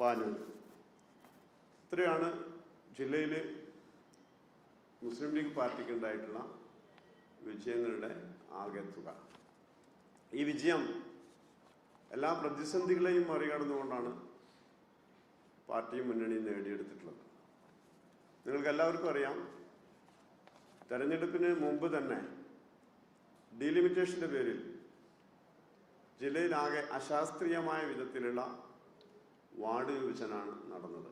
പാനൂർ. ഇത്രയാണ് ജില്ലയിൽ മുസ്ലിം ലീഗ് പാർട്ടിക്ക് ഉണ്ടായിട്ടുള്ള വിജയങ്ങളുടെ ആകെ തുക. ഈ വിജയം എല്ലാ പ്രതിസന്ധികളെയും മറികടന്നുകൊണ്ടാണ് പാർട്ടിയും മുന്നണി നേടിയെടുത്തിട്ടുള്ളത്. നിങ്ങൾക്ക് എല്ലാവർക്കും അറിയാം തെരഞ്ഞെടുപ്പിന് മുമ്പ് തന്നെ ഡീലിമിറ്റേഷന്റെ പേരിൽ ജില്ലയിലാകെ അശാസ്ത്രീയമായ വിധത്തിലുള്ള വാർഡ് വിഭജനമാണ് നടന്നത്.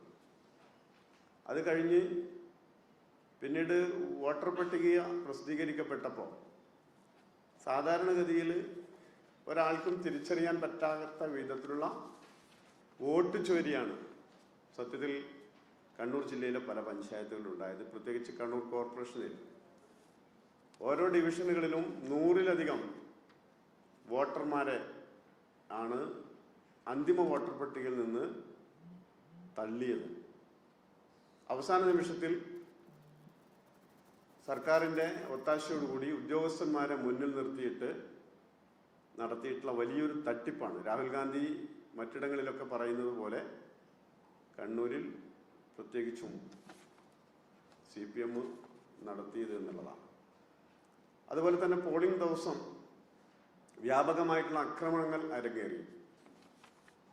അത് കഴിഞ്ഞ് പിന്നീട് വോട്ടർ പട്ടിക പ്രസിദ്ധീകരിക്കപ്പെട്ടപ്പോൾ സാധാരണഗതിയിൽ ഒരാൾക്കും തിരിച്ചറിയാൻ പറ്റാത്ത വിധത്തിലുള്ള വോട്ട് ചോരിയാണ് സത്യത്തിൽ കണ്ണൂർ ജില്ലയിലെ പല പഞ്ചായത്തുകളിലും ഉണ്ടായത്. പ്രത്യേകിച്ച് കണ്ണൂർ കോർപ്പറേഷനിൽ. ഓരോ ഡിവിഷനുകളിലും നൂറിലധികം വോട്ടർമാരെ ആണ് അന്തിമ വോട്ടർ പട്ടികയിൽ നിന്ന് തള്ളിയത്. അവസാന നിമിഷത്തിൽ സർക്കാരിന്റെ ഒത്താശയോടുകൂടി ഉദ്യോഗസ്ഥന്മാരെ മുന്നിൽ നിർത്തിയിട്ട് നടത്തിയിട്ടുള്ള വലിയൊരു തട്ടിപ്പാണ്. രാഹുൽ ഗാന്ധി മറ്റിടങ്ങളിലൊക്കെ പറയുന്നത് പോലെ കണ്ണൂരിൽ പ്രത്യേകിച്ചും സി പി എം നടത്തിയത് എന്നുള്ളതാണ്. അതുപോലെ തന്നെ പോളിംഗ് ദിവസം വ്യാപകമായിട്ടുള്ള ആക്രമണങ്ങൾ അരങ്ങേറി.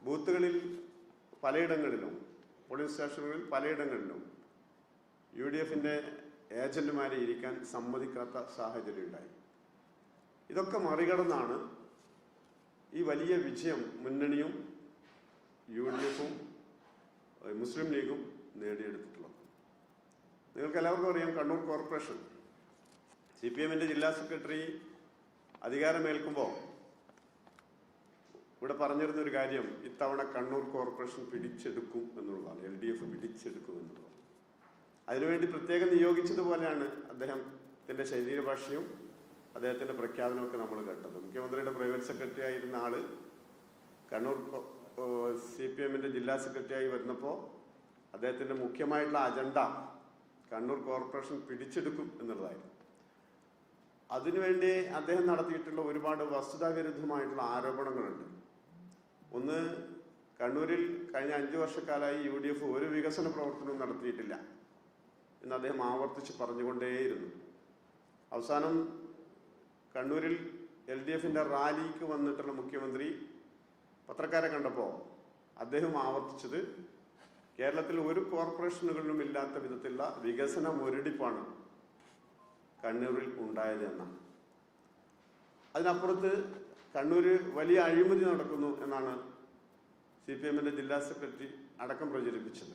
ബൂത്തുകളിൽ പലയിടങ്ങളിലും പോളിംഗ് സ്റ്റേഷനുകളിൽ പലയിടങ്ങളിലും യു ഡി എഫിന്റെ ഏജന്റുമാരെ ഇരിക്കാൻ സമ്മതിക്കാത്ത സാഹചര്യം ഉണ്ടായി. ഇതൊക്കെ മറികടന്നാണ് ഈ വലിയ വിജയം മുന്നണിയും യു ഡി എഫും മുസ്ലിം ലീഗും നേടിയെടുത്തിട്ടുള്ളത്. നിങ്ങൾക്ക് എല്ലാവർക്കും അറിയാം കണ്ണൂർ കോർപ്പറേഷൻ. സി പി എമ്മിന്റെ ജില്ലാ സെക്രട്ടറി അധികാരമേൽക്കുമ്പോൾ ഇവിടെ പറഞ്ഞിരുന്ന ഒരു കാര്യം ഇത്തവണ കണ്ണൂർ കോർപ്പറേഷൻ പിടിച്ചെടുക്കും എന്നുള്ളതാണ് എൽ ഡി എഫ് പിടിച്ചെടുക്കും എന്നുള്ളതാണ്. അതിനുവേണ്ടി പ്രത്യേകം നിയോഗിച്ചതുപോലെയാണ് അദ്ദേഹത്തിന്റെ ശരീരഭാഷയും അദ്ദേഹത്തിന്റെ പ്രഖ്യാപനമൊക്കെ നമ്മൾ കേട്ടത്. മുഖ്യമന്ത്രിയുടെ പ്രൈവറ്റ് സെക്രട്ടറി ആയിരുന്ന ആൾ കണ്ണൂർ സി പി എമ്മിന്റെ ജില്ലാ സെക്രട്ടറി ആയി വരുന്നപ്പോൾ അദ്ദേഹത്തിന്റെ മുഖ്യമായിട്ടുള്ള അജണ്ട കണ്ണൂർ കോർപ്പറേഷൻ പിടിച്ചെടുക്കും എന്നുള്ളതായിരുന്നു. അതിനുവേണ്ടി അദ്ദേഹം നടത്തിയിട്ടുള്ള ഒരുപാട് വസ്തുതാവിരുദ്ധമായിട്ടുള്ള ആരോപണങ്ങളുണ്ട്. ഒന്ന് കണ്ണൂരിൽ കഴിഞ്ഞ അഞ്ചു വർഷക്കാലമായി യു ഡി എഫ് ഒരു വികസന പ്രവർത്തനവും നടത്തിയിട്ടില്ല എന്ന് അദ്ദേഹം ആവർത്തിച്ച് പറഞ്ഞുകൊണ്ടേയിരുന്നു. അവസാനം കണ്ണൂരിൽ എൽ ഡി എഫിന്റെ റാലിക്ക് വന്നിട്ടുള്ള മുഖ്യമന്ത്രി പത്രക്കാരെ കണ്ടപ്പോൾ അദ്ദേഹം ആവർത്തിച്ചത് കേരളത്തിൽ ഒരു കോർപ്പറേഷനുകളിലും ഇല്ലാത്ത വിധത്തിലുള്ള വികസന മുരടിപ്പാണ് കണ്ണൂരിൽ ഉണ്ടായത് എന്നാണ്. അതിനപ്പുറത്ത് കണ്ണൂര് വലിയ അഴിമതി നടക്കുന്നു എന്നാണ് സി പി എമ്മിന്റെ ജില്ലാ സെക്രട്ടറി അടക്കം പ്രചരിപ്പിച്ചത്.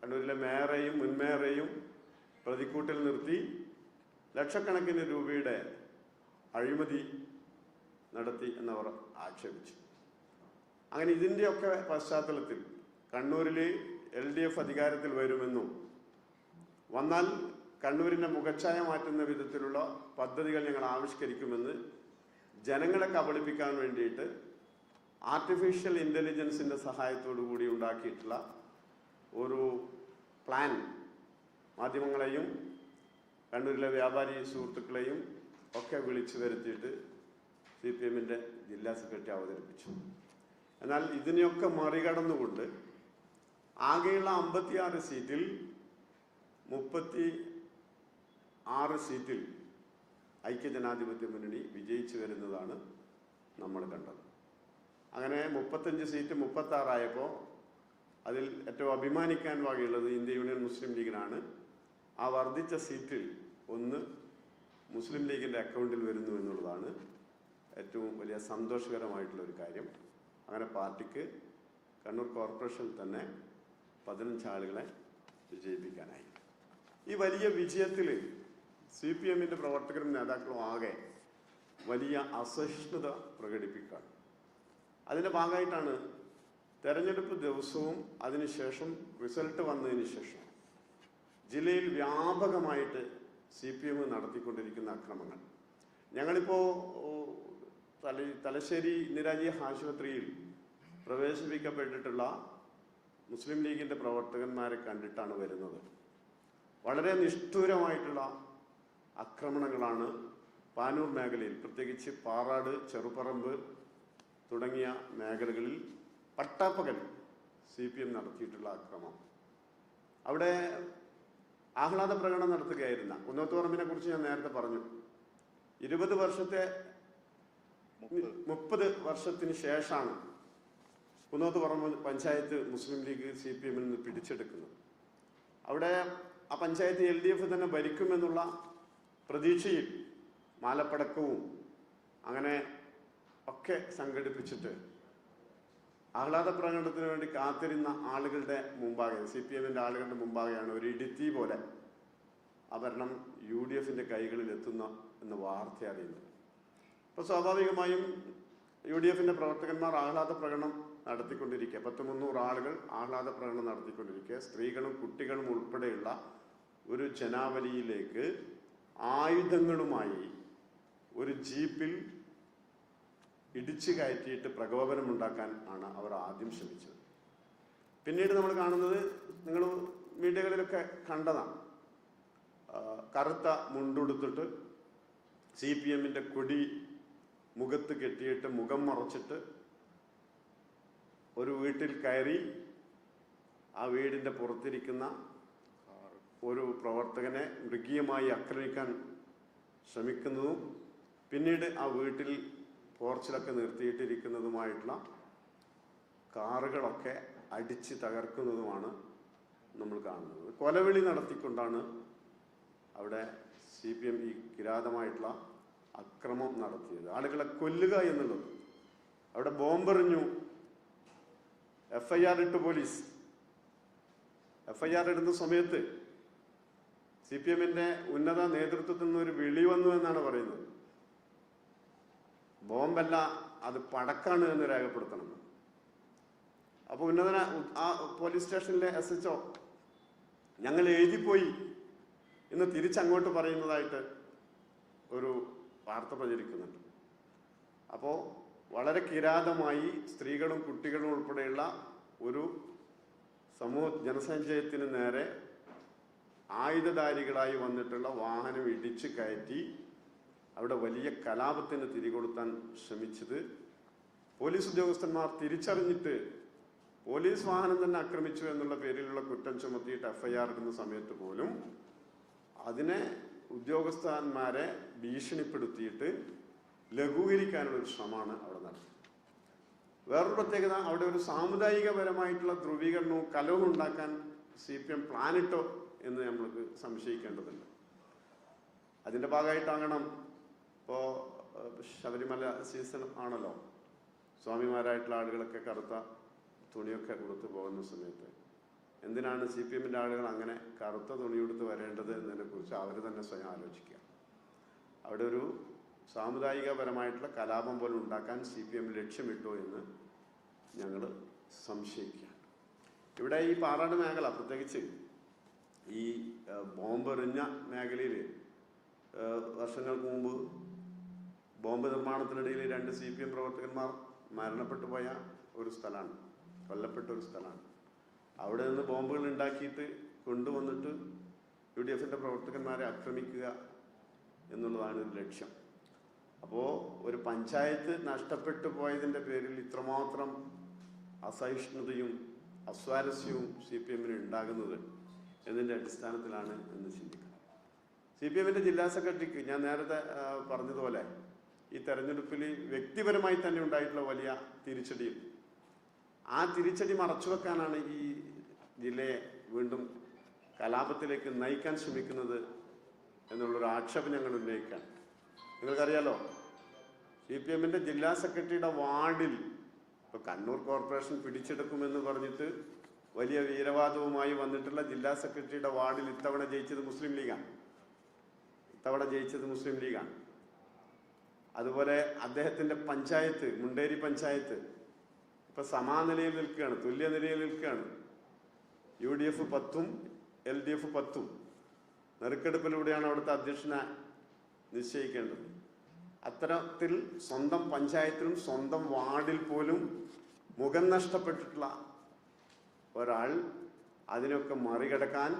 കണ്ണൂരിലെ മേയറേയും മുൻ മേയറെയും പ്രതിക്കൂട്ടിൽ നിർത്തി ലക്ഷക്കണക്കിന് രൂപയുടെ അഴിമതി നടത്തി എന്നവർ ആക്ഷേപിച്ചു. അങ്ങനെ ഇതിന്റെയൊക്കെ പശ്ചാത്തലത്തിൽ കണ്ണൂരിൽ എൽ ഡി എഫ് അധികാരത്തിൽ വരുമെന്നും വന്നാൽ കണ്ണൂരിന്റെ മുഖച്ഛായ മാറ്റുന്ന വിധത്തിലുള്ള പദ്ധതികൾ ഞങ്ങൾ ആവിഷ്കരിക്കുമെന്ന് ജനങ്ങളെ കബളിപ്പിക്കാൻ വേണ്ടിയിട്ട് ആർട്ടിഫിഷ്യൽ ഇന്റലിജൻസിന്റെ സഹായത്തോടു കൂടി ഉണ്ടാക്കിയിട്ടുള്ള ഒരു പ്ലാൻ മാധ്യമങ്ങളെയും കണ്ണൂരിലെ വ്യാപാരി സുഹൃത്തുക്കളെയും ഒക്കെ വിളിച്ചു വരുത്തിയിട്ട് സി പി എമ്മിന്റെ ജില്ലാ സെക്രട്ടറി അവതരിപ്പിച്ചു. എന്നാൽ ഇതിനെയൊക്കെ മറികടന്നുകൊണ്ട് ആകെയുള്ള അമ്പത്തിയാറ് സീറ്റിൽ മുപ്പത്തി ആറ് സീറ്റിൽ ഐക്യജനാധിപത്യ മുന്നണി വിജയിച്ചു വരുന്നതാണ് നമ്മൾ കണ്ടത്. അങ്ങനെ മുപ്പത്തഞ്ച് സീറ്റ് മുപ്പത്തി ആറായപ്പോൾ അതിൽ ഏറ്റവും അഭിമാനിക്കാൻ വകയുള്ളത് ഇന്ത്യ യൂണിയൻ മുസ്ലിം ലീഗിനാണ്. ആ വർദ്ധിച്ച സീറ്റിൽ ഒന്ന് മുസ്ലിം ലീഗിന്റെ അക്കൗണ്ടിൽ വരുന്നു എന്നുള്ളതാണ് ഏറ്റവും വലിയ സന്തോഷകരമായിട്ടുള്ള ഒരു കാര്യം. അങ്ങനെ പാർട്ടിക്ക് കണ്ണൂർ കോർപ്പറേഷനിൽ തന്നെ പതിനഞ്ച് ആളുകളെ വിജയിപ്പിക്കാനായി. ഈ വലിയ വിജയത്തിൽ സി പി എമ്മിന്റെ പ്രവർത്തകരും നേതാക്കളും ആകെ വലിയ അസഹിഷ്ണുത പ്രകടിപ്പിക്കുകയാണ്. അതിന്റെ ഭാഗമായിട്ടാണ് തെരഞ്ഞെടുപ്പ് ദിവസവും അതിനുശേഷം റിസൾട്ട് വന്നതിന് ശേഷം ജില്ലയിൽ വ്യാപകമായിട്ട് സി പി എം നടത്തിക്കൊണ്ടിരിക്കുന്ന അക്രമങ്ങൾ. ഞങ്ങളിപ്പോൾ തല തലശ്ശേരി ഇന്ദിരാജി ആശുപത്രിയിൽ പ്രവേശിപ്പിക്കപ്പെട്ടിട്ടുള്ള മുസ്ലിം ലീഗിന്റെ പ്രവർത്തകന്മാരെ കണ്ടിട്ടാണ് വരുന്നത്. വളരെ നിഷ്ഠൂരമായിട്ടുള്ള ആക്രമണങ്ങളാണ് പാനൂർ മേഖലയിൽ. പ്രത്യേകിച്ച് പാറാട് ചെറുപറമ്പ് തുടങ്ങിയ മേഖലകളിൽ പട്ടാപ്പകൽ സി പി എം നടത്തിയിട്ടുള്ള അക്രമം അവിടെ ആഹ്ലാദ പ്രകടനം നടത്തുകയായിരുന്ന കുന്നത്തുപറമ്പിനെ കുറിച്ച് ഞാൻ നേരത്തെ പറഞ്ഞു. ഇരുപത് വർഷത്തെ മുപ്പത്. വർഷത്തിന് ശേഷമാണ് കുന്നത്തുപറമ്പ് പഞ്ചായത്ത് മുസ്ലിം ലീഗ് സി പി എമ്മിൽ നിന്ന് പിടിച്ചെടുക്കുന്നത്. അവിടെ ആ പഞ്ചായത്ത് എൽ ഡി എഫ് തന്നെ ഭരിക്കുമെന്നുള്ള പ്രതീക്ഷയിൽ മാലപ്പടക്കവും അങ്ങനെ ഒക്കെ സംഘടിപ്പിച്ചിട്ട് ആഹ്ലാദ പ്രകടനത്തിന് വേണ്ടി കാത്തിരുന്ന ആളുകളുടെ മുമ്പാകെ സി പി എമ്മിന്റെ ആളുകളുടെ മുമ്പാകെയാണ് ഒരു ഇടുത്തി പോലെ ആഭരണം ഭരണം യു ഡി എഫിന്റെ കൈകളിൽ എത്തുന്ന എന്ന വാർത്ത അറിയുന്നത്. അപ്പോൾ സ്വാഭാവികമായും യു ഡി എഫിന്റെ പ്രവർത്തകന്മാർ ആഹ്ലാദ പ്രകടനം നടത്തിക്കൊണ്ടിരിക്കുക. പത്ത് മുന്നൂറ് ആളുകൾ ആഹ്ലാദ പ്രകടനം നടത്തിക്കൊണ്ടിരിക്കുക. സ്ത്രീകളും കുട്ടികളും ഉൾപ്പെടെയുള്ള ഒരു ജനാവലിയിലേക്ക് ആയുധങ്ങളുമായി ഒരു ജീപ്പിൽ ഇടിച്ചു കയറ്റിയിട്ട് പ്രകോപനമുണ്ടാക്കാൻ ആണ് അവർ ആദ്യം ശ്രമിച്ചത്. പിന്നീട് നമ്മൾ കാണുന്നത് നിങ്ങൾ മീഡിയകളിലൊക്കെ കണ്ടതാണ്. കറുത്ത മുണ്ടുടുത്തിട്ട് സി പി എമ്മിന്റെ കൊടി മുഖത്ത് കെട്ടിയിട്ട് മുഖം മറച്ചിട്ട് ഒരു വീട്ടിൽ കയറി ആ വീടിന്റെ പുറത്തിരിക്കുന്ന ഒരു പ്രവർത്തകനെ മൃഗീയമായി ആക്രമിക്കാൻ ശ്രമിക്കുന്നതും പിന്നീട് ആ വീട്ടിൽ പോർച്ചിലൊക്കെ നിർത്തിയിട്ടിരിക്കുന്നതുമായിട്ടുള്ള കാറുകളൊക്കെ അടിച്ച് തകർക്കുന്നതുമാണ് നമ്മൾ കാണുന്നത്. കൊലവിളി നടത്തിക്കൊണ്ടാണ് അവിടെ സി പി എം ഈ കിരാതമായിട്ടുള്ള അക്രമം നടത്തിയത്. ആളുകളെ കൊല്ലുക എന്നുള്ളത്. അവിടെ ബോംബെറിഞ്ഞു. എഫ് ഐ ആർ ഇട്ട് പോലീസ്. എഫ് ഐ ആർ ഇടുന്ന സമയത്ത് സി പി എമ്മിന്റെ ഉന്നത നേതൃത്വത്തിൽ നിന്ന് ഒരു വിളി വന്നു എന്നാണ് പറയുന്നത്. ബോംബല്ല അത് പടക്കാണ് എന്ന് രേഖപ്പെടുത്തണം. അപ്പോൾ ഉന്നതന ആ പോലീസ് സ്റ്റേഷനിലെ എസ് എച്ച് ഒ ഞങ്ങൾ എഴുതിപ്പോയി എന്ന് തിരിച്ചങ്ങോട്ട് പറയുന്നതായിട്ട് ഒരു വാർത്ത പ്രചരിക്കുന്നുണ്ട്. അപ്പോൾ വളരെ കിരാതമായി സ്ത്രീകളും കുട്ടികളും ഉൾപ്പെടെയുള്ള ഒരു സമൂഹ ജനസഞ്ചയത്തിന് നേരെ ആയുധധാരികളായി വന്നിട്ടുള്ള വാഹനം ഇടിച്ചു കയറ്റി അവിടെ വലിയ കലാപത്തിന് തിരികൊടുത്താൻ ശ്രമിച്ചത് പോലീസ് ഉദ്യോഗസ്ഥന്മാർ തിരിച്ചറിഞ്ഞിട്ട് പോലീസ് വാഹനം തന്നെ ആക്രമിച്ചു എന്നുള്ള പേരിലുള്ള കുറ്റം ചുമത്തിയിട്ട് എഫ്ഐആർ ഇടുന്ന സമയത്ത് പോലും അതിനെ ഉദ്യോഗസ്ഥന്മാരെ ഭീഷണിപ്പെടുത്തിയിട്ട് ലഘൂകരിക്കാനുള്ള ഒരു ശ്രമമാണ് അവിടെ നടത്തുന്നത് വേറൊരു പ്രത്യേകത അവിടെ ഒരു സാമുദായികപരമായിട്ടുള്ള ധ്രുവീകരണവും കലവും ഉണ്ടാക്കാൻ സി പി എം പ്ലാനിട്ടോ എന്ന് നമ്മൾക്ക് സംശയിക്കേണ്ടതുണ്ട് അതിന്റെ ഭാഗമായിട്ടാകണം ഇപ്പോൾ ശബരിമല സീസൺ ആണല്ലോ. സ്വാമിമാരായിട്ടുള്ള ആളുകളൊക്കെ കറുത്ത തുണിയൊക്കെ കൊടുത്തു പോകുന്ന സമയത്ത്. എന്തിനാണ് സി പി എമ്മിന്റെ ആളുകൾ അങ്ങനെ കറുത്ത തുണി കൊടുത്ത് വരേണ്ടത് എന്നതിനെക്കുറിച്ച് അവർ തന്നെ സ്വയം ആലോചിക്കുക. അവിടെ ഒരു സാമുദായികപരമായിട്ടുള്ള കലാപം പോലും ഉണ്ടാക്കാൻ സി പി എം ലക്ഷ്യമിട്ടു എന്ന് ഞങ്ങൾ സംശയിക്കുകയാണ്. ഇവിടെ ഈ പാറാട് മേഖല പ്രത്യേകിച്ച് ഈ ബോംബ് ബോംബെറിഞ്ഞ മേഖലയിൽ വർഷങ്ങൾക്ക് മുമ്പ് ബോംബ് നിർമ്മാണത്തിനിടയിൽ രണ്ട് സി പി എം പ്രവർത്തകന്മാർ മരണപ്പെട്ടു പോയ ഒരു സ്ഥലമാണ് കൊല്ലപ്പെട്ട ഒരു സ്ഥലമാണ്. അവിടെ നിന്ന് ബോംബുകൾ ഉണ്ടാക്കിയിട്ട് കൊണ്ടുവന്നിട്ട് യു ഡി എഫിന്റെ പ്രവർത്തകന്മാരെ ആക്രമിക്കുക എന്നുള്ളതാണ് ഒരു ലക്ഷ്യം. അപ്പോൾ ഒരു പഞ്ചായത്ത് നഷ്ടപ്പെട്ടു പോയതിന്റെ പേരിൽ ഇത്രമാത്രം അസഹിഷ്ണുതയും അസ്വാരസ്യവും സി പി എമ്മിന് ഉണ്ടാകുന്നത് എന്നതിന്റെ അടിസ്ഥാനത്തിലാണ് എന്ന് ചിന്തിക്കുന്നത് സി പി എമ്മിന്റെ ജില്ലാ സെക്രട്ടറിക്ക് ഞാൻ നേരത്തെ പറഞ്ഞതുപോലെ ഈ തെരഞ്ഞെടുപ്പിൽ വ്യക്തിപരമായി തന്നെ ഉണ്ടായിട്ടുള്ള വലിയ തിരിച്ചടിയും ആ തിരിച്ചടി മറച്ചു വെക്കാനാണ് ഈ ജില്ലയെ വീണ്ടും കലാപത്തിലേക്ക് നയിക്കാൻ ശ്രമിക്കുന്നത് എന്നുള്ളൊരു ആക്ഷേപം ഞങ്ങൾ ഉന്നയിക്കാൻ നിങ്ങൾക്കറിയാലോ സി പി എമ്മിന്റെ ജില്ലാ സെക്രട്ടറിയുടെ വാർഡിൽ ഇപ്പോൾ കണ്ണൂർ കോർപ്പറേഷൻ പിടിച്ചെടുക്കുമെന്ന് പറഞ്ഞിട്ട് വലിയ വീരവാദവുമായി വന്നിട്ടുള്ള ജില്ലാ സെക്രട്ടറിയുടെ വാർഡിൽ ഇത്തവണ ജയിച്ചത് മുസ്ലിം ലീഗാണ്. ഇത്തവണ ജയിച്ചത് മുസ്ലിം ലീഗാണ്. അതുപോലെ അദ്ദേഹത്തിന്റെ പഞ്ചായത്ത് മുണ്ടേരി പഞ്ചായത്ത് ഇപ്പൊ സമാനിലയിൽ നിൽക്കുകയാണ് തുല്യ നിലയിൽ നിൽക്കുകയാണ്. യു ഡി എഫ് പത്തും എൽ ഡി എഫ് പത്തും. നെറുക്കെടുപ്പിലൂടെയാണ് അവിടുത്തെ അധ്യക്ഷനെ നിശ്ചയിക്കേണ്ടത്. അത്തരത്തിൽ സ്വന്തം പഞ്ചായത്തിലും സ്വന്തം വാർഡിൽ പോലും മുഖം നഷ്ടപ്പെട്ടിട്ടുള്ള ഒരാൾ അതിനൊക്കെ മറികടക്കാൻ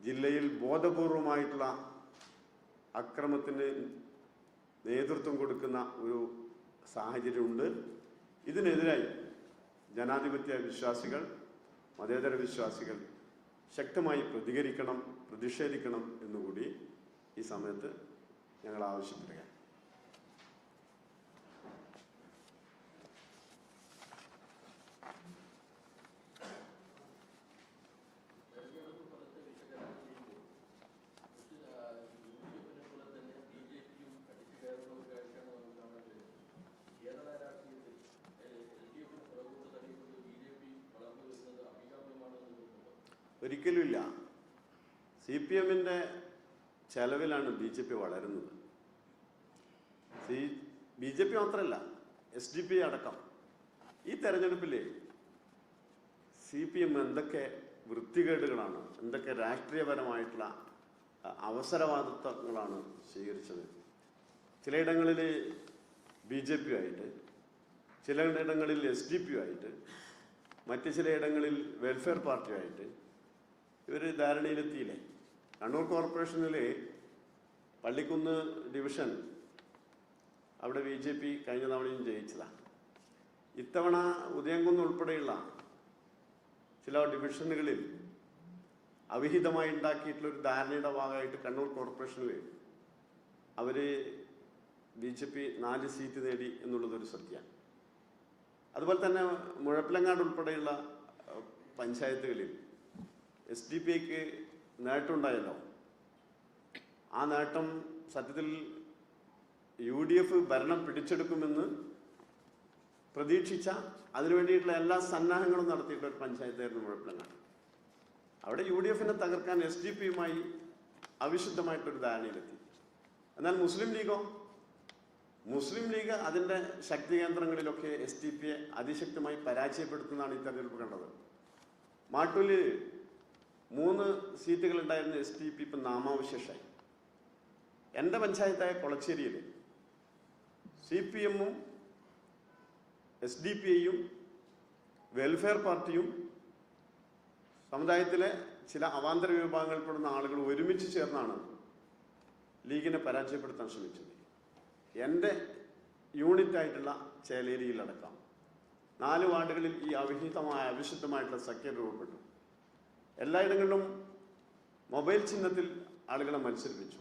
ജില്ലയിൽ ബോധപൂർവമായിട്ടുള്ള അക്രമത്തിന് നേതൃത്വം കൊടുക്കുന്ന ഒരു സാഹചര്യമുണ്ട്. ഇതിനെതിരായി ജനാധിപത്യ വിശ്വാസികൾ മതേതര വിശ്വാസികൾ ശക്തമായി പ്രതികരിക്കണം പ്രതിഷേധിക്കണം എന്നുകൂടി ഈ സമയത്ത് ഞങ്ങൾ ആവശ്യപ്പെടുക ഒരിക്കലുമില്ല സി പി എമ്മിന്റെ ചെലവിലാണ് ബി ജെ പി വളരുന്നത്. ബി ജെ പി മാത്രമല്ല എസ് ഡി പി അടക്കം. ഈ തെരഞ്ഞെടുപ്പിൽ സി പി എം എന്തൊക്കെ വൃത്തികേടുകളാണ് എന്തൊക്കെ രാഷ്ട്രീയപരമായിട്ടുള്ള അവസരവാദിത്വങ്ങളാണ് സ്വീകരിച്ചത്. ചിലയിടങ്ങളിൽ ബി ജെ പി ആയിട്ട് ചിലയിടങ്ങളിൽ എസ് ഡി പി ആയിട്ട് മറ്റ് ചിലയിടങ്ങളിൽ വെൽഫെയർ പാർട്ടിയായിട്ട് ഇവർ ധാരണയിലെത്തിയില്ലേ? കണ്ണൂർ കോർപ്പറേഷനിൽ പള്ളിക്കുന്ന് ഡിവിഷൻ അവിടെ ബി ജെ പി കഴിഞ്ഞ തവണയും ജയിച്ചതാണ് ഇത്തവണ ഉദയംകുന്ന് ഉൾപ്പെടെയുള്ള ചില ഡിവിഷനുകളിൽ അവിഹിതമായി ഉണ്ടാക്കിയിട്ടുള്ള ഒരു ധാരണയുടെ ഭാഗമായിട്ട് കണ്ണൂർ കോർപ്പറേഷനിൽ അവർ ബി ജെ പി നാല് സീറ്റ് നേടി എന്നുള്ളതൊരു സത്യമാണ്. അതുപോലെ തന്നെ മുഴപ്പിലങ്ങാട് ഉൾപ്പെടെയുള്ള പഞ്ചായത്തുകളിൽ എസ് ഡി പി ഐക്ക് നേട്ടമുണ്ടായല്ലോ. ആ നേട്ടം സത്യത്തിൽ യു ഡി എഫ് ഭരണം പിടിച്ചെടുക്കുമെന്ന് പ്രതീക്ഷിച്ച അതിനു വേണ്ടിയിട്ടുള്ള എല്ലാ സന്നാഹങ്ങളും നടത്തിയിട്ടുള്ള ഒരു പഞ്ചായത്തായിരുന്നു മുഴപ്പിലങ്ങാട്. അവിടെ യു ഡി എഫിനെ തകർക്കാൻ എസ് ഡി പിയുമായി അവിശുദ്ധമായിട്ടൊരു ധാരണയിലെത്തി. എന്നാൽ മുസ്ലിം ലീഗോ? മുസ്ലിം ലീഗ് അതിന്റെ ശക്തി കേന്ദ്രങ്ങളിലൊക്കെ എസ് ഡി പിയെ അതിശക്തമായി പരാജയപ്പെടുത്തുന്നതാണ് ഈ തെരഞ്ഞെടുപ്പ് കണ്ടത്. മാട്ടൂലിൽ മൂന്ന് സീറ്റുകളുണ്ടായിരുന്ന എസ് ഡി പി ഇപ്പം നാമാവശേഷമായി. എന്റെ പഞ്ചായത്തായ കൊളച്ചേരിയിൽ സി പി എമ്മും എസ് ഡി പി ഐയും വെൽഫെയർ പാർട്ടിയും സമുദായത്തിലെ ചില അവാന്തര വിഭാഗങ്ങളിൽപ്പെടുന്ന ആളുകൾ ഒരുമിച്ച് ചേർന്നാണ് ലീഗിനെ പരാജയപ്പെടുത്താൻ ശ്രമിച്ചത്. എന്റെ യൂണിറ്റായിട്ടുള്ള ചേലേരിയിലടക്കം നാല് വാർഡുകളിൽ ഈ അവിഹിതമായ അവിശുദ്ധമായിട്ടുള്ള സഖ്യം രൂപപ്പെട്ടു. എല്ലായിടങ്ങളിലും മൊബൈൽ ചിഹ്നത്തിൽ ആളുകളെ മത്സരിപ്പിച്ചു.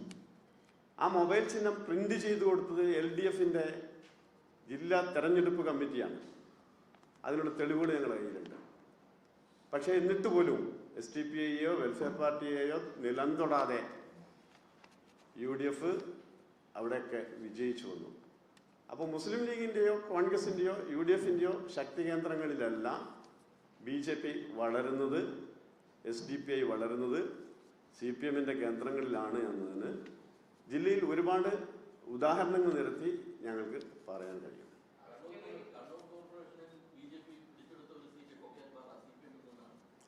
ആ മൊബൈൽ ചിഹ്നം പ്രിന്റ് ചെയ്തു കൊടുത്തത് എൽ ഡി എഫിന്റെ ജില്ലാ തെരഞ്ഞെടുപ്പ് കമ്മിറ്റിയാണ്. അതിനുള്ള തെളിവുകൾ ഞങ്ങളുടെ കയ്യിലുണ്ട്. പക്ഷേ എന്നിട്ട് പോലും എസ് ഡി പി ഐയോ വെൽഫെയർ പാർട്ടിയെയോ നിലം തൊടാതെ യു ഡി എഫ് അവിടെയൊക്കെ വിജയിച്ചു വന്നു. അപ്പോൾ മുസ്ലിം ലീഗിന്റെയോ കോൺഗ്രസിന്റെയോ യു ഡി എഫിന്റെയോ ശക്തി കേന്ദ്രങ്ങളിലെല്ലാം ബി ജെ പി വളരുന്നത് എസ് ഡി പി ഐ വളരുന്നത് സി പി എമ്മിന്റെ കേന്ദ്രങ്ങളിലാണ് എന്നതിന് ജില്ലയിൽ ഒരുപാട് ഉദാഹരണങ്ങൾ നിരത്തി ഞങ്ങൾക്ക് പറയാൻ കഴിയും.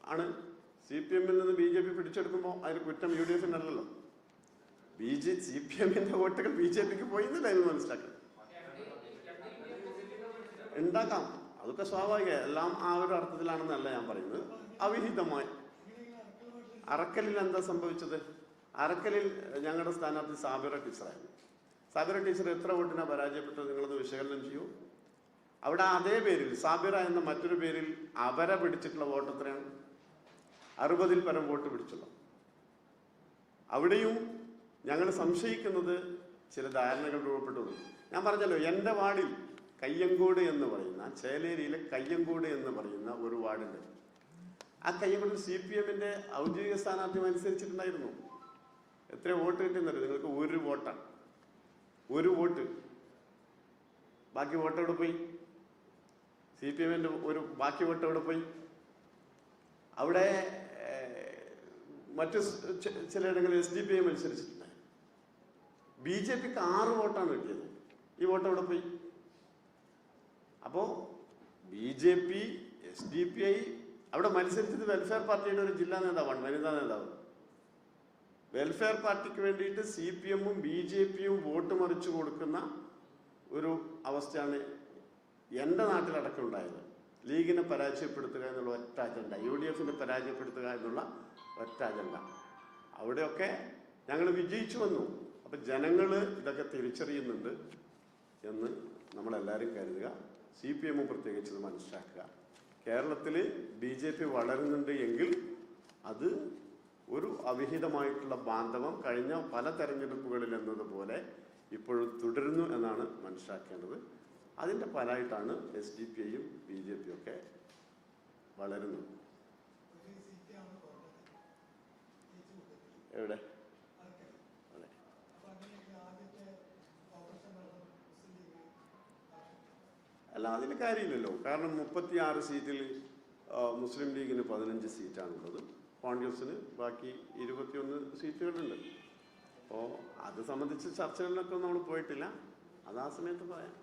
ആണ്. സി പി എമ്മിൽ നിന്ന് ബി ജെ പി പിടിച്ചെടുക്കുമ്പോൾ അതിന് കുറ്റം യു ഡി എഫിനല്ലല്ലോ ബി ജെ സി പി എമ്മിന്റെ വോട്ടുകൾ ബി ജെ പിക്ക് പോയിന്നില്ല എന്ന് മനസ്സിലാക്കണം ഉണ്ടാക്കാം. അതൊക്കെ സ്വാഭാവിക എല്ലാം ആ ഒരു അർത്ഥത്തിലാണെന്നല്ല ഞാൻ പറയുന്നത്. അവിഹിതമായി. അറക്കലിൽ എന്താ സംഭവിച്ചത്? അറക്കലിൽ ഞങ്ങളുടെ സ്ഥാനാർത്ഥി സാബിറ ടീച്ചറായിരുന്നു സാബിറ ടീച്ചർ എത്ര വോട്ടിനാണ് പരാജയപ്പെട്ടത് നിങ്ങളത് വിശകലനം ചെയ്യൂ. അവിടെ അതേ പേരിൽ സാബിറ എന്ന മറ്റൊരു പേരിൽ അവരെ പിടിച്ചിട്ടുള്ള വോട്ട് എത്രയാണ്? അറുപതിൽ പരം വോട്ട് പിടിച്ചുള്ള. അവിടെയും ഞങ്ങൾ സംശയിക്കുന്നത് ചില ധാരണകൾ രൂപപ്പെട്ടു ഞാൻ പറഞ്ഞല്ലോ എന്റെ വാർഡിൽ കയ്യങ്കോട് എന്ന് പറയുന്ന ചേലേരിയിലെ കയ്യങ്കോട് എന്ന് പറയുന്ന ഒരു വാർഡുണ്ട്. ആ കയ്യങ്കോട് സി പി എമ്മിന്റെ ഔദ്യോഗിക സ്ഥാനാർത്ഥി മത്സരിച്ചിട്ടുണ്ടായിരുന്നു എത്ര വോട്ട് കിട്ടിയെന്നറിയോ? നിങ്ങൾക്ക് ഒരു വോട്ടാണ്. ഒരു വോട്ട്. ബാക്കി വോട്ട് എവിടെ പോയി? സി പി എമ്മിന്റെ ഒരു ബാക്കി വോട്ട് എവിടെ പോയി? അവിടെ മറ്റു ചിലയിടങ്ങളിൽ എസ് ഡി പി ഐ മത്സരിച്ചിട്ടുണ്ട്. ബി ജെ പിക്ക് ആറ് വോട്ടാണ് കിട്ടിയത്. ഈ വോട്ട് എവിടെ പോയി? അപ്പോ B J P S D P I അവിടെ മത്സരിച്ചത് വെൽഫെയർ പാർട്ടിയുടെ ഒരു ജില്ലാ നേതാവാണ് വനിതാ നേതാവ്. വെൽഫെയർ പാർട്ടിക്ക് വേണ്ടിയിട്ട് സി പി എമ്മും ബി ജെ പിയും വോട്ട് മറിച്ചു കൊടുക്കുന്ന ഒരു അവസ്ഥയാണ് എന്റെ നാട്ടിലടക്കം ഉണ്ടായത്. ലീഗിനെ പരാജയപ്പെടുത്തുക എന്നുള്ള ഒറ്റ അജണ്ട യു ഡി എഫിനെ പരാജയപ്പെടുത്തുക എന്നുള്ള ഒറ്റ അജണ്ട അവിടെയൊക്കെ ഞങ്ങൾ വിജയിച്ചു വന്നു. അപ്പം ജനങ്ങൾ ഇതൊക്കെ തിരിച്ചറിയുന്നുണ്ട് എന്ന് നമ്മളെല്ലാവരും കരുതുക. സി പി എമ്മും പ്രത്യേകിച്ച് മനസ്സിലാക്കുക. കേരളത്തിൽ ബി ജെ പി വളരുന്നുണ്ട് എങ്കിൽ അത് ഒരു അവിഹിതമായിട്ടുള്ള ബാന്ധവം കഴിഞ്ഞ പല തെരഞ്ഞെടുപ്പുകളിൽ എന്നതുപോലെ ഇപ്പോഴും തുടരുന്നു എന്നാണ് മനസ്സിലാക്കേണ്ടത്. അതിന്റെ ഫലമായിട്ടാണ് എസ് ഡി പി ഐയും ബി ജെ പിയും ഒക്കെ വളരുന്നത്. എവിടെ? അല്ല അതിന് കാര്യമില്ലല്ലോ. കാരണം മുപ്പത്തിയാറ് സീറ്റിൽ മുസ്ലിം ലീഗിന് പതിനഞ്ച് സീറ്റാണുള്ളത്. കോൺഗ്രസിന് ബാക്കി ഇരുപത്തിയൊന്ന് സീറ്റുകളുണ്ട്. അപ്പോൾ അത് സംബന്ധിച്ച് ചർച്ചകളിലൊക്കെ നമ്മൾ പോയിട്ടില്ല. അത് ആ സമയത്ത് പറയാം.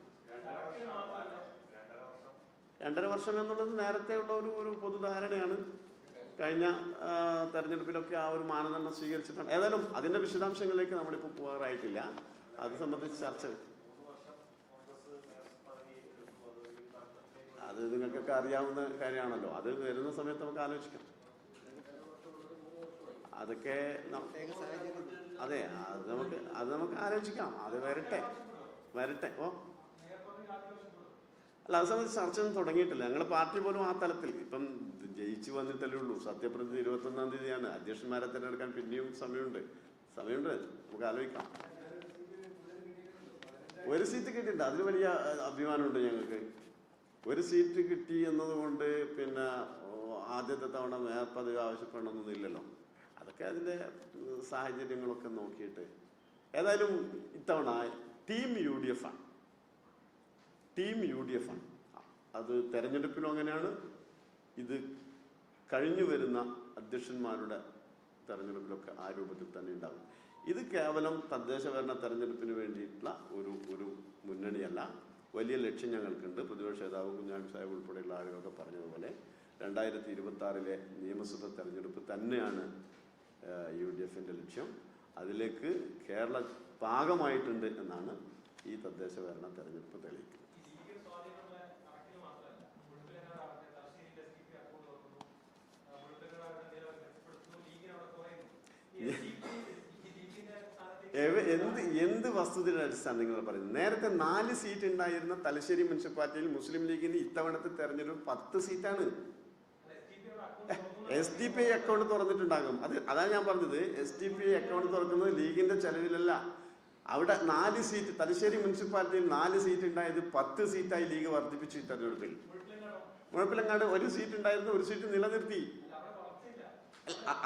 രണ്ടര വർഷം എന്നുള്ളത് നേരത്തെ ഉള്ള ഒരു ഒരു പൊതുധാരണയാണ്. കഴിഞ്ഞ തെരഞ്ഞെടുപ്പിലൊക്കെ ആ ഒരു മാനദണ്ഡം സ്വീകരിച്ചിട്ടാണ്. ഏതായാലും അതിന്റെ വിശദാംശങ്ങളിലേക്ക് നമ്മളിപ്പോൾ പോകാറായിട്ടില്ല. അത് സംബന്ധിച്ച് ചർച്ച അത് നിങ്ങൾക്കൊക്കെ അറിയാവുന്ന കാര്യമാണല്ലോ. അത് വരുന്ന സമയത്ത് നമുക്ക് ആലോചിക്കാം. അതൊക്കെ അതെ അത് നമുക്ക് അത് നമുക്ക് ആലോചിക്കാം. അത് വരട്ടെ വരട്ടെ. ഓ. അല്ല അത് സംബന്ധിച്ച് ചർച്ച ഒന്നും തുടങ്ങിയിട്ടില്ല. ഞങ്ങളുടെ പാർട്ടി പോലും ആ തലത്തിൽ. ഇപ്പം ജയിച്ചു വന്നിട്ടല്ലേ ഉള്ളൂ. സത്യപ്രതിജ്ഞ ഇരുപത്തൊന്നാം തീയതിയാണ്. അധ്യക്ഷന്മാരെ തിരഞ്ഞെടുക്കാൻ പിന്നെയും സമയമുണ്ട്. സമയമുണ്ട്. നമുക്ക് ആലോചിക്കാം. ഒരു സീറ്റ് കിട്ടിയിട്ടുണ്ട്. അതിന് വലിയ അഭിമാനമുണ്ട് ഞങ്ങൾക്ക്. ഒരു സീറ്റ് കിട്ടി എന്നതുകൊണ്ട് പിന്നെ ആദ്യത്തെ തവണ മേയർ പദവി ആവശ്യപ്പെടണമെന്നൊന്നുമില്ലല്ലോ അതൊക്കെ അതിന്റെ സാഹചര്യങ്ങളൊക്കെ നോക്കിയിട്ട് ഏതായാലും ഇത്തവണ ടീം യു ഡി എഫ് ആണ്. ടീം യു ഡി എഫ് ആണ്. അത് തെരഞ്ഞെടുപ്പിലും അങ്ങനെയാണ്. ഇത് കഴിഞ്ഞു വരുന്ന അധ്യക്ഷന്മാരുടെ തെരഞ്ഞെടുപ്പിലൊക്കെ ആ രൂപത്തിൽ തന്നെ ഉണ്ടാകും ഇത് കേവലം തദ്ദേശ ഭരണ തെരഞ്ഞെടുപ്പിന് വേണ്ടിയിട്ടുള്ള ഒരു ഒരു മുന്നണിയല്ല. വലിയ ലക്ഷ്യം ഞങ്ങൾക്കുണ്ട്. പ്രതിപക്ഷ നേതാവ് കുഞ്ഞാമി സാഹിബ് ഉൾപ്പെടെയുള്ള ആളുകളൊക്കെ പറഞ്ഞതുപോലെ രണ്ടായിരത്തി ഇരുപത്തി ആറിലെ നിയമസഭാ തെരഞ്ഞെടുപ്പ് തന്നെയാണ് യു ഡി എഫിന്റെ ലക്ഷ്യം. അതിലേക്ക് കേരള പാകമായിട്ടുണ്ട് എന്നാണ് ഈ തദ്ദേശ ഭരണ തെരഞ്ഞെടുപ്പ് തെളിയിക്കുന്നത്. എന്ത് എന്ത് വസ്തുതയുടെ അടിസ്ഥാനം നിങ്ങൾ പറയുന്നത്? നേരത്തെ നാല് സീറ്റ് ഉണ്ടായിരുന്ന തലശ്ശേരി മുനിസിപ്പാലിറ്റിയിൽ മുസ്ലിം ലീഗിന് ഇത്തവണത്തെ തെരഞ്ഞെടുപ്പ് പത്ത് സീറ്റാണ് എസ് ഡി പിയുടെ അക്കൗണ്ട് തുറന്നു S D P I account തുറന്നിട്ടുണ്ടാകും. അത് അതാണ് ഞാൻ പറഞ്ഞത്. S D P I account തുറക്കുന്നത് ലീഗിന്റെ ചെലവിലല്ല. അവിടെ നാല് സീറ്റ് തലശ്ശേരി മുനിസിപ്പാലിറ്റിയിൽ നാല് സീറ്റ് ഉണ്ടായത് പത്ത് സീറ്റായി ലീഗ് വർദ്ധിപ്പിച്ചു തെരഞ്ഞെടുപ്പിൽ. മുഴപ്പിലങ്ങാട് ഒരു സീറ്റ് ഉണ്ടായിരുന്നു ഒരു സീറ്റ് നിലനിർത്തി.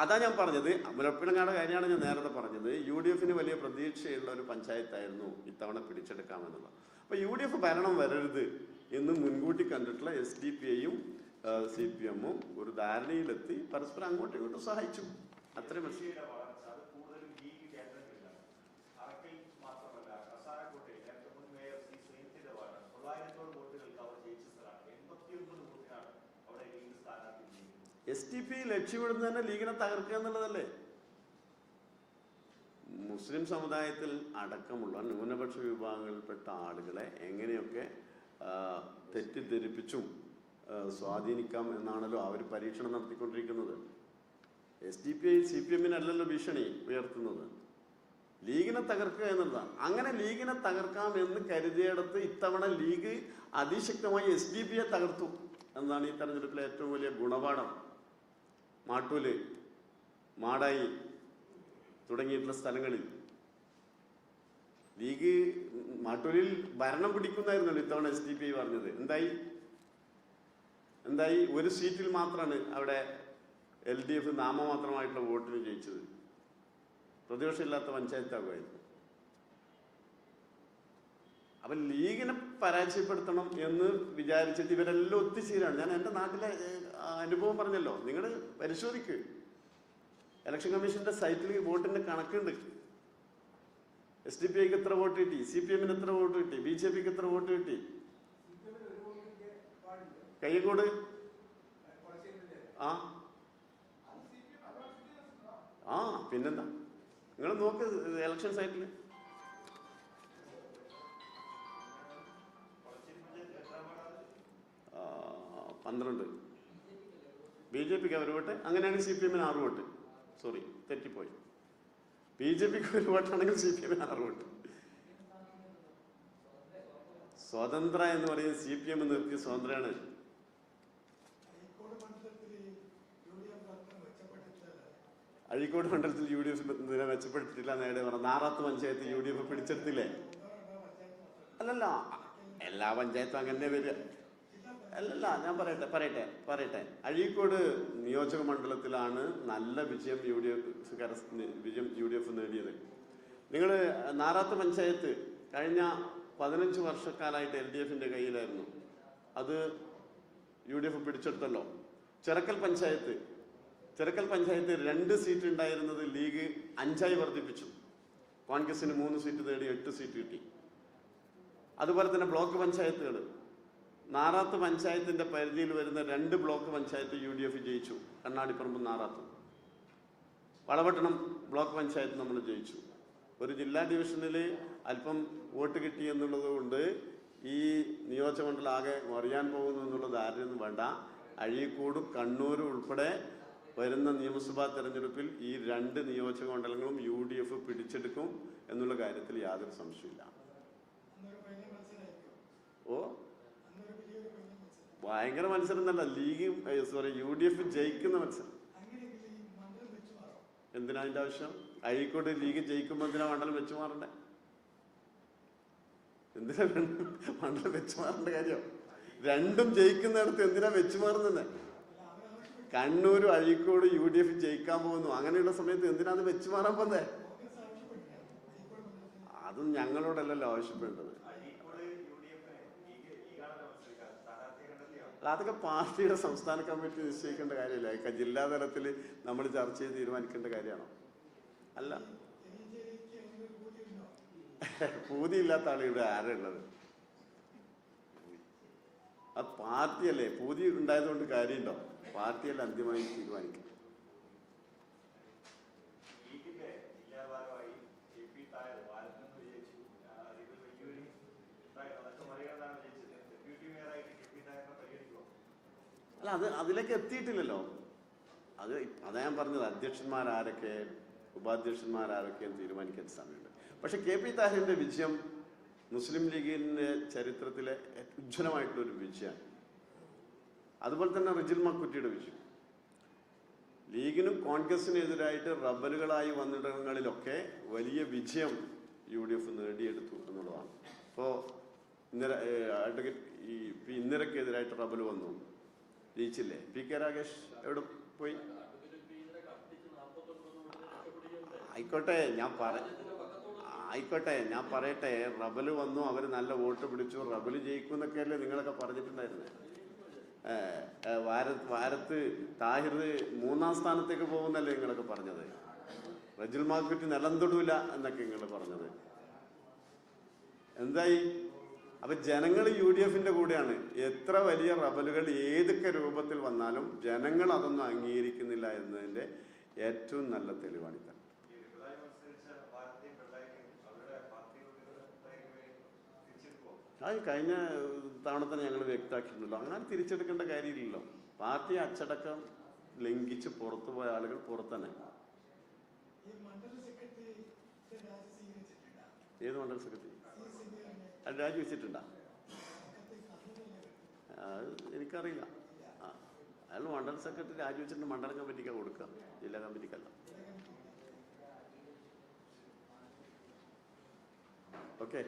അതാ ഞാൻ പറഞ്ഞത്. മുഴപ്പിലങ്ങാട് കാര്യമാണ് ഞാൻ നേരത്തെ പറഞ്ഞത്. യു ഡി എഫിന് വലിയ പ്രതീക്ഷയുള്ള ഒരു പഞ്ചായത്തായിരുന്നു ഇത്തവണ പിടിച്ചെടുക്കാമെന്നുള്ളത്. അപ്പൊ യു ഡി എഫ് ഭരണം വരരുത് എന്ന് മുൻകൂട്ടി കണ്ടിട്ടുള്ള എസ് ഡി പി ഐയും സി പി എമ്മും ഒരു ധാരണയിലെത്തി പരസ്പരം അങ്ങോട്ടും ഇങ്ങോട്ടും സഹായിച്ചു. അത്രയും മനസ്സിലായി എസ് ടി പി ലക്ഷ്യമിടുന്നത് തന്നെ ലീഗിനെ തകർക്കുക എന്നുള്ളതല്ലേ? മുസ്ലിം സമുദായത്തിൽ അടക്കമുള്ള ന്യൂനപക്ഷ വിഭാഗങ്ങളിൽപ്പെട്ട ആളുകളെ എങ്ങനെയൊക്കെ തെറ്റിദ്ധരിപ്പിച്ചും സ്വാധീനിക്കാം എന്നാണല്ലോ അവർ പരീക്ഷണം നടത്തിക്കൊണ്ടിരിക്കുന്നത്. S D P I C P എമ്മിനല്ലല്ലോ ഭീഷണി ഉയർത്തുന്നത്. ലീഗിനെ തകർക്കുക എന്നുള്ളതാണ്. അങ്ങനെ ലീഗിനെ തകർക്കാം എന്ന് കരുതിയിടത്ത് ഇത്തവണ ലീഗ് അതിശക്തമായി എസ് ഡി പിയെ തകർത്തു എന്നാണ് ഈ തെരഞ്ഞെടുപ്പിലെ ഏറ്റവും വലിയ ഗുണപാഠം. മാട്ടൂൽ മാടായി തുടങ്ങിയിട്ടുള്ള സ്ഥലങ്ങളിൽ ലീഗ് മാട്ടൂലിൽ ഭരണം പിടിക്കുന്നായിരുന്നല്ലോ ഇത്തവണ എസ് ഡി പി ഐ പറഞ്ഞത്. എന്തായി? എന്തായി? ഒരു സീറ്റിൽ മാത്രമാണ് അവിടെ എൽ ഡി എഫ് നാമമാത്രമായിട്ടുള്ള വോട്ടിന് ജയിച്ചത്. പ്രതിപക്ഷമില്ലാത്ത പഞ്ചായത്താകുമായിരുന്നു അപ്പൊ ലീഗിനെ പരാജയപ്പെടുത്തണം എന്ന് വിചാരിച്ചിട്ട് ഇവരെല്ലാം ഒത്തുചേരാണ്. ഞാൻ എന്റെ നാട്ടിലെ അനുഭവം പറഞ്ഞല്ലോ. നിങ്ങൾ പരിശോധിക്ക്. ഇലക്ഷൻ കമ്മീഷന്റെ സൈറ്റിൽ വോട്ടിന്റെ കണക്കുണ്ട്. എസ് ഡി പി ഐക്ക് എത്ര വോട്ട് കിട്ടി? സി പി എമ്മിന് എത്ര വോട്ട് കിട്ടി? ബി ജെ പിക്ക് എത്ര വോട്ട് കിട്ടി? കയ്യക്കോട് ആ. ആ പിന്നെന്താ? നിങ്ങൾ നോക്ക് ഇലക്ഷൻ സൈറ്റിൽ പന്ത്രണ്ട്. ബി ജെ പിക്ക് ഒരു വോട്ട്. അങ്ങനെയാണെങ്കിൽ സി പി എമ്മിന് ആറ് വോട്ട്. സോറി തെറ്റിപ്പോയി. ബി ജെ പിക്ക് ഒരു വോട്ടാണെങ്കിൽ സി പി എമ്മിന് ആറ് വോട്ട്. സ്വതന്ത്ര എന്ന് പറയുന്നത് സി പി എം നിർത്തിയ സ്വതന്ത്രയാണ്. അഴീക്കോട് മണ്ഡലത്തിൽ യു ഡി എഫ് നില മെച്ചപ്പെടുത്തിയിട്ടില്ല നേടെ പറഞ്ഞു Narath panchayat U D F പിടിച്ചെടുത്തില്ലേ? അല്ലല്ല എല്ലാ പഞ്ചായത്തും അങ്ങനെ വരിക. അല്ലല്ല ഞാൻ പറയട്ടെ പറയട്ടെ പറയട്ടെ. അഴീക്കോട് നിയോജക മണ്ഡലത്തിലാണ് നല്ല വിജയം യു ഡി എഫ് വിജയം യു ഡി എഫ് നേടിയത്. നിങ്ങൾ നാറാത്ത് പഞ്ചായത്ത് കഴിഞ്ഞ പതിനഞ്ച് വർഷക്കാലമായിട്ട് എൽ ഡി എഫിന്റെ കയ്യിലായിരുന്നു. അത് യു ഡി എഫ് പിടിച്ചെടുത്തല്ലോ. ചിറക്കൽ പഞ്ചായത്ത് ചിറക്കൽ പഞ്ചായത്ത് രണ്ട് സീറ്റ് ഉണ്ടായിരുന്നത് ലീഗ് അഞ്ചായി വർദ്ധിപ്പിച്ചു. കോൺഗ്രസിന് മൂന്ന് സീറ്റ് നേടി എട്ട് സീറ്റ് കിട്ടി. അതുപോലെ തന്നെ ബ്ലോക്ക് പഞ്ചായത്തുകൾ. നാറാത്ത് പഞ്ചായത്തിന്റെ പരിധിയിൽ വരുന്ന രണ്ട് block panchayat U D F ജയിച്ചു. കണ്ണാടിപ്പറമ്പും നാറാത്തും. വളപട്ടണം ബ്ലോക്ക് പഞ്ചായത്ത് നമ്മൾ ജയിച്ചു. ഒരു ജില്ലാ ഡിവിഷനിൽ അല്പം വോട്ട് കിട്ടി എന്നുള്ളത് കൊണ്ട് ഈ നിയോജകമണ്ഡലം ആകെ മറിയാൻ പോകുന്നു എന്നുള്ളത് ആരും വേണ്ട. അഴീക്കോടും കണ്ണൂരും ഉൾപ്പെടെ വരുന്ന നിയമസഭാ തെരഞ്ഞെടുപ്പിൽ ഈ രണ്ട് നിയോജക മണ്ഡലങ്ങളും യു ഡി എഫ് പിടിച്ചെടുക്കും എന്നുള്ള കാര്യത്തിൽ യാതൊരു സംശയമില്ല ഓ? ഭയങ്കര മത്സരം എന്നല്ല League sorry U D F ജയിക്കുന്ന മത്സരം. എന്തിനാ അതിന്റെ ആവശ്യം? അഴീക്കോട്ട് ലീഗ് ജയിക്കുമ്പോൾ എന്തിനാ മണ്ഡലം വെച്ചു മാറണ്ടേ? എന്തിനാ മണ്ഡലം വെച്ചു മാറേണ്ട കാര്യം? രണ്ടും ജയിക്കുന്നിടത്ത് എന്തിനാ വെച്ചു മാറുന്നത് കണ്ണൂരും അഴീക്കോട് യു ഡി എഫ് ജയിക്കാൻ പോകുന്നു. അങ്ങനെയുള്ള സമയത്ത് എന്തിനാ അത് വെച്ച് മാറാൻ പോന്നേ അതും ഞങ്ങളോടല്ലല്ലോ ആവശ്യപ്പെടേണ്ടത് അതൊക്കെ പാർട്ടിയുടെ സംസ്ഥാന കമ്മിറ്റി നിശ്ചയിക്കേണ്ട കാര്യമല്ല. ഇതൊക്കെ ജില്ലാ തലത്തിൽ നമ്മൾ ചർച്ച ചെയ്ത് തീരുമാനിക്കേണ്ട കാര്യമാണോ? അല്ല. പൂതിയില്ലാത്ത ആൾ ഇവിടെ ആരുള്ളത് അത് പാർട്ടിയല്ലേ? പൂതി ഉണ്ടായതുകൊണ്ട് കാര്യമുണ്ടോ? പാർട്ടിയല്ല അന്തിമമായി തീരുമാനിക്കും. അല്ല അത് അതിലേക്ക് എത്തിയിട്ടില്ലല്ലോ. അത് അതാ ഞാൻ പറഞ്ഞത് അധ്യക്ഷന്മാരാരൊക്കെ ഉപാധ്യക്ഷന്മാരാരൊക്കെ എന്ന് തീരുമാനിക്കാൻ സമയമുണ്ട്. പക്ഷെ കെ പി താഹിറിന്റെ വിജയം മുസ്ലിം ലീഗിന്റെ ചരിത്രത്തിലെ ഉജ്ജ്വലമായിട്ടുള്ള ഒരു വിജയമാണ്. അതുപോലെ തന്നെ റിജിൽ മക്കുറ്റിയുടെ വിഷയം. ലീഗിനും കോൺഗ്രസിനെതിരായിട്ട് റബ്ബലുകളായി വന്നിടങ്ങളിലൊക്കെ വലിയ വിജയം യു ഡി എഫ് നേടിയെടുത്തു എന്നുള്ളതാണ്. ഇപ്പോൾ ഇന്നലെ അഡ്വക്കേറ്റ് ഈ പി ഇന്ദിരക്കെതിരായിട്ട് റബ്ബൽ വന്നു. ജയിച്ചില്ലേ? പി കെ രാകേഷ് എവിടെ പോയി? ആയിക്കോട്ടെ ഞാൻ പറ ആയിക്കോട്ടെ ഞാൻ പറയട്ടെ. റബൽ വന്നു അവർ നല്ല വോട്ട് പിടിച്ചു. റബൽ ജയിക്കും എന്നൊക്കെയല്ലേ നിങ്ങളൊക്കെ ഏ, വാരത്ത് വാരത്ത് താഹിർ മൂന്നാം സ്ഥാനത്തേക്ക് പോകുന്നല്ലേ നിങ്ങളൊക്കെ പറഞ്ഞത്? റജുൽ മാർക്കറ്റ് നിലം തൊടൂല എന്നൊക്കെ നിങ്ങൾ പറഞ്ഞത്. എന്തായി? അപ്പൊ ജനങ്ങൾ യു ഡി എഫിന്റെ കൂടെയാണ്. എത്ര വലിയ റബലുകൾ ഏതൊക്കെ രൂപത്തിൽ വന്നാലും ജനങ്ങൾ അതൊന്നും അംഗീകരിക്കുന്നില്ല എന്നതിന്റെ ഏറ്റവും നല്ല തെളിവാണിത്. അത് കഴിഞ്ഞ തവണ തന്നെ ഞങ്ങൾ വ്യക്തമാക്കിയിട്ടുണ്ടല്ലോ. അങ്ങനെ തിരിച്ചെടുക്കേണ്ട കാര്യമില്ലല്ലോ. പാർട്ടി അച്ചടക്കം ലംഘിച്ച് പുറത്തു പോയ ആളുകൾ പുറത്തന്നെ ഏത് മണ്ഡല സെക്രട്ടറി? അത് രാജിവെച്ചിട്ടുണ്ടാ അത് എനിക്കറിയില്ല. ആ അയാൾ മണ്ഡല സെക്രട്ടറി രാജിവെച്ചിട്ട് മണ്ഡലം കമ്മിറ്റിക്കാണ് കൊടുക്കുക. ജില്ലാ കമ്മിറ്റിക്കല്ല. ഓക്കെ.